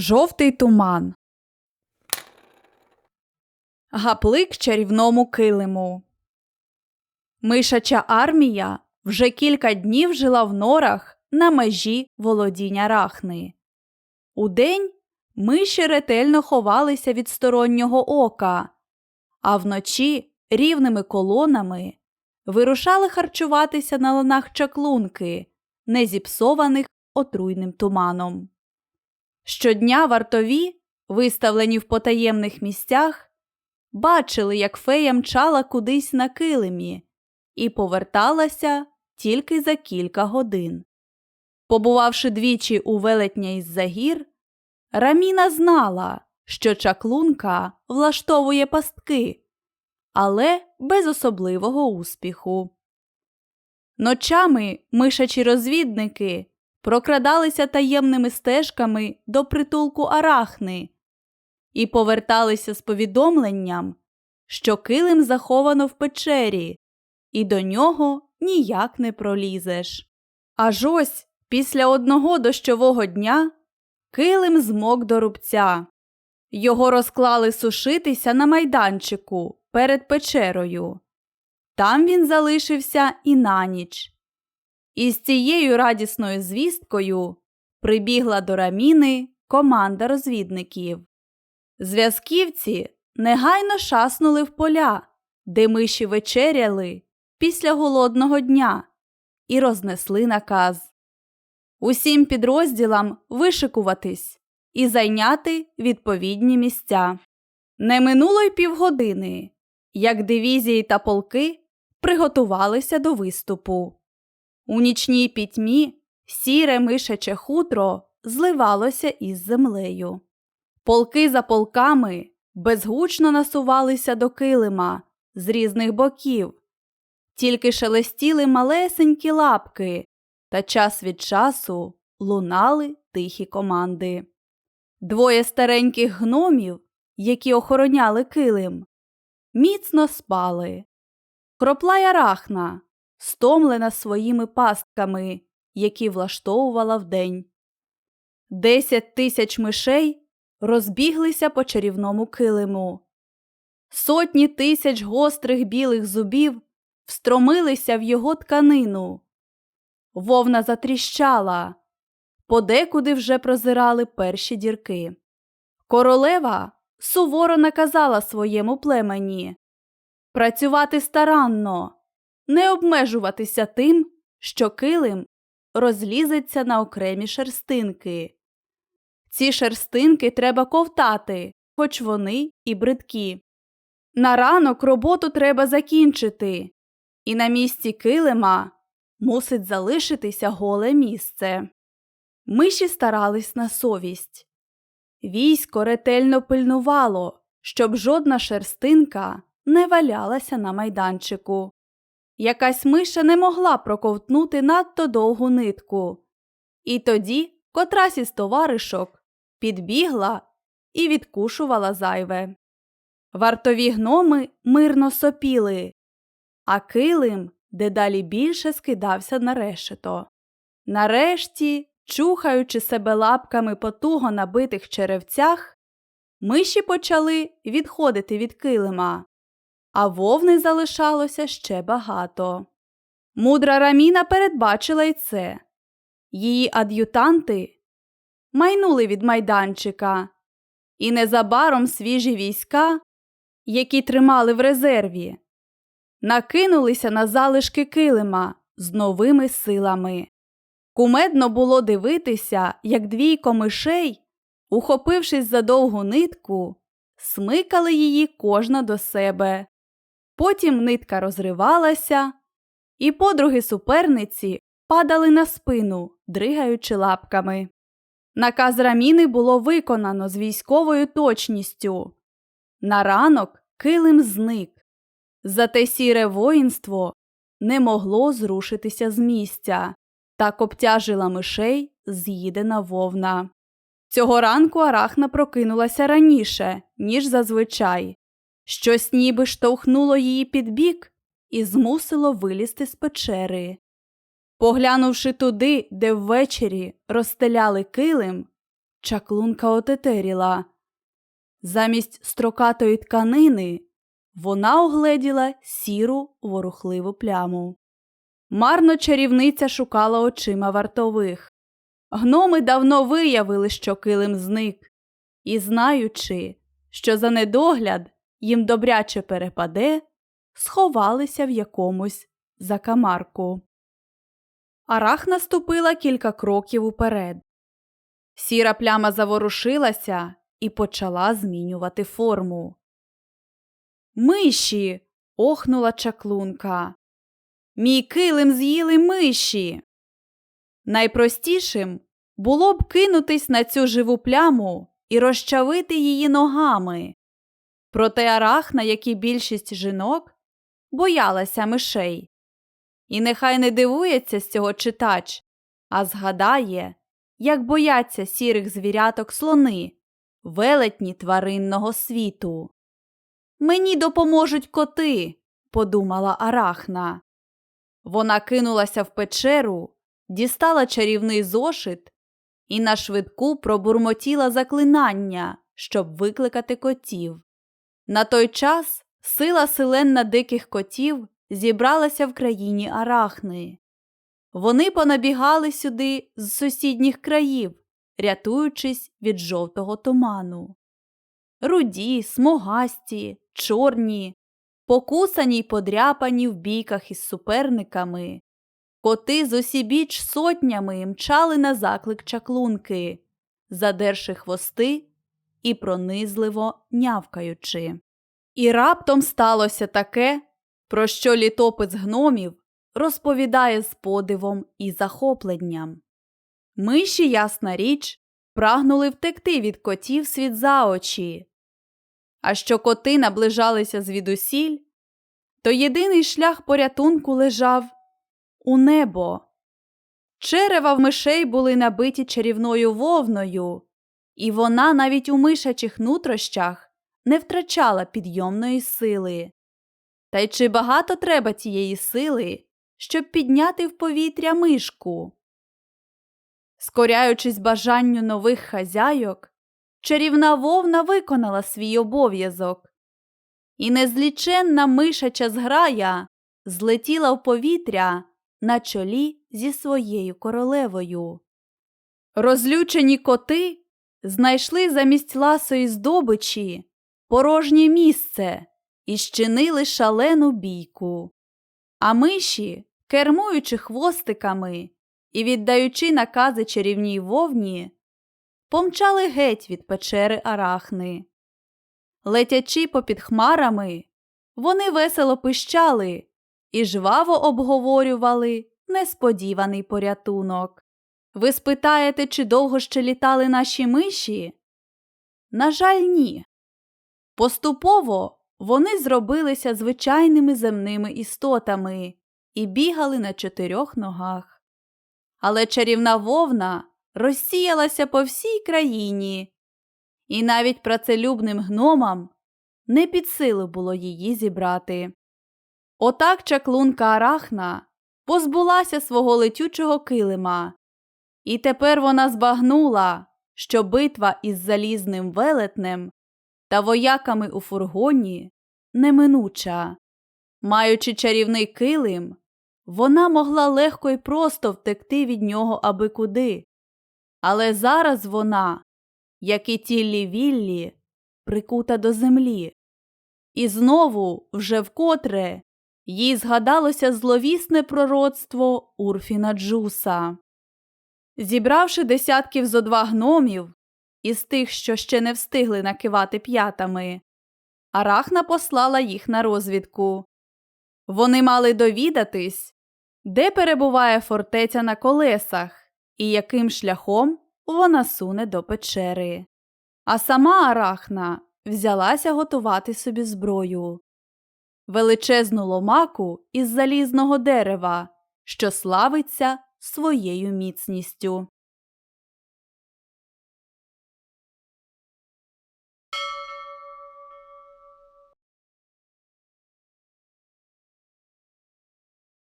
Жовтий туман. Гаплик чарівному килиму. Мишача армія вже кілька днів жила в норах на межі володіння рахни. Удень миші ретельно ховалися від стороннього ока, а вночі рівними колонами вирушали харчуватися на ланах чаклунки, не зіпсованих отруйним туманом. Щодня вартові, виставлені в потаємних місцях, бачили, як фея мчала кудись на килимі і поверталася тільки за кілька годин. Побувавши двічі у велетня із загір, Раміна знала, що чаклунка влаштовує пастки, але без особливого успіху. Ночами мишачі розвідники прокрадалися таємними стежками до притулку арахни і поверталися з повідомленням, що килим заховано в печері, і до нього ніяк не пролізеш. Аж ось після одного дощового дня килим змок до рубця. Його розклали сушитися на майданчику перед печерою. Там він залишився і на ніч. І з цією радісною звісткою прибігла до раміни команда розвідників. Зв'язківці негайно шаснули в поля, де миші вечеряли після голодного дня, і рознесли наказ. Усім підрозділам вишикуватись і зайняти відповідні місця. Не минуло й півгодини, як дивізії та полки приготувалися до виступу. У нічній пітьмі сіре мишаче хутро зливалося із землею. Полки за полками безгучно насувалися до килима з різних боків, тільки шелестіли малесенькі лапки, та час від часу лунали тихі команди. Двоє стареньких гномів, які охороняли килим, міцно спали. Кропла й арахна, стомлена своїми пастками, які влаштовувала вдень. Десять тисяч мишей розбіглися по чарівному килиму. Сотні тисяч гострих білих зубів встромилися в його тканину. Вовна затріщала, подекуди вже прозирали перші дірки. Королева суворо наказала своєму племені працювати старанно, не обмежуватися тим, що килим розлізеться на окремі шерстинки. Ці шерстинки треба ковтати, хоч вони і бридкі. На ранок роботу треба закінчити, і на місці килима мусить залишитися голе місце. Миші старались на совість. Військо ретельно пильнувало, щоб жодна шерстинка не валялася на майданчику. Якась миша не могла проковтнути надто довгу нитку. І тоді котрась із товаришок підбігла і відкушувала зайве. Вартові гноми мирно сопіли, а килим дедалі більше скидався на решето. Нарешті, чухаючи себе лапками по туго набитих черевцях, миші почали відходити від килима, а вовни залишалося ще багато. Мудра раміна передбачила й це. Її ад'ютанти майнули від майданчика, і незабаром свіжі війська, які тримали в резерві, накинулися на залишки килима з новими силами. Кумедно було дивитися, як двійко мишей, ухопившись за довгу нитку, смикали її кожна до себе. Потім нитка розривалася, і подруги суперниці падали на спину, дригаючи лапками. Наказ раміни було виконано з військовою точністю. На ранок килим зник. Зате сіре воїнство не могло зрушитися з місця, так обтяжила мишей з'їдена вовна. Цього ранку Арахна прокинулася раніше, ніж зазвичай. Щось ніби штовхнуло її під бік і змусило вилізти з печери. Поглянувши туди, де ввечері розстеляли килим, чаклунка отетеріла. Замість строкатої тканини вона огледіла сіру ворухливу пляму. Марно чарівниця шукала очима вартових. Гноми давно виявили, що килим зник, і, знаючи, що за недогляд їм добряче перепаде, сховалися в якомусь закамарку. Арах наступила кілька кроків уперед. Сіра пляма заворушилася і почала змінювати форму. Миші. охнула чаклунка. Мій килим з'їли миші. Найпростішим було б кинутись на цю живу пляму і розчавити її ногами. Проте арахна, як і більшість жінок, боялася мишей. І нехай не дивується з цього читач, а згадає, як бояться сірих звіряток слони, велетні тваринного світу. Мені допоможуть коти, подумала Арахна. Вона кинулася в печеру, дістала чарівний зошит і на швидку пробурмотіла заклинання, щоб викликати котів. На той час сила селен диких котів зібралася в країні Арахни. Вони понабігали сюди з сусідніх країв, рятуючись від жовтого туману. Руді, смугасті, чорні, покусані й подряпані в бійках із суперниками. Коти з усібіч сотнями мчали на заклик чаклунки, задерши хвости і пронизливо нявкаючи. І раптом сталося таке, про що літопис гномів розповідає з подивом і захопленням. Миші, ясна річ, прагнули втекти від котів світ за очі. А що коти наближалися звідусіль, то єдиний шлях порятунку лежав у небо. Черева в мишей були набиті чарівною вовною, і вона навіть у мишачих нутрощах не втрачала підйомної сили. Та й чи багато треба тієї сили, щоб підняти в повітря мишку? Скоряючись бажанню нових хазяйок, чарівна вовна виконала свій обов'язок, і незліченна мишача зграя злетіла в повітря на чолі зі своєю королевою. Розлючені коти знайшли замість ласої здобичі порожнє місце і щинили шалену бійку. А миші, кермуючи хвостиками і віддаючи накази чарівній вовні, помчали геть від печери арахни. Летячи попід хмарами, вони весело пищали і жваво обговорювали несподіваний порятунок. Ви спитаєте, чи довго ще літали наші миші? На жаль, ні. Поступово вони зробилися звичайними земними істотами і бігали на чотирьох ногах. Але чарівна вовна розсіялася по всій країні, і навіть працелюбним гномам не під силу було її зібрати. Отак чаклунка Арахна позбулася свого летючого килима, і тепер вона збагнула, що битва із залізним велетнем та вояками у фургоні неминуча. Маючи чарівний килим, вона могла легко й просто втекти від нього аби куди. Але зараз вона, як і тіллі віллі, прикута до землі. І знову, вже вкотре, їй згадалося зловісне пророцтво Урфіна Джуса. Зібравши десятків зо два гномів, із тих, що ще не встигли накивати п'ятами, Арахна послала їх на розвідку. Вони мали довідатись, де перебуває фортеця на колесах і яким шляхом вона суне до печери. А сама Арахна взялася готувати собі зброю величезну ломаку із залізного дерева, що славиться своєю міцністю.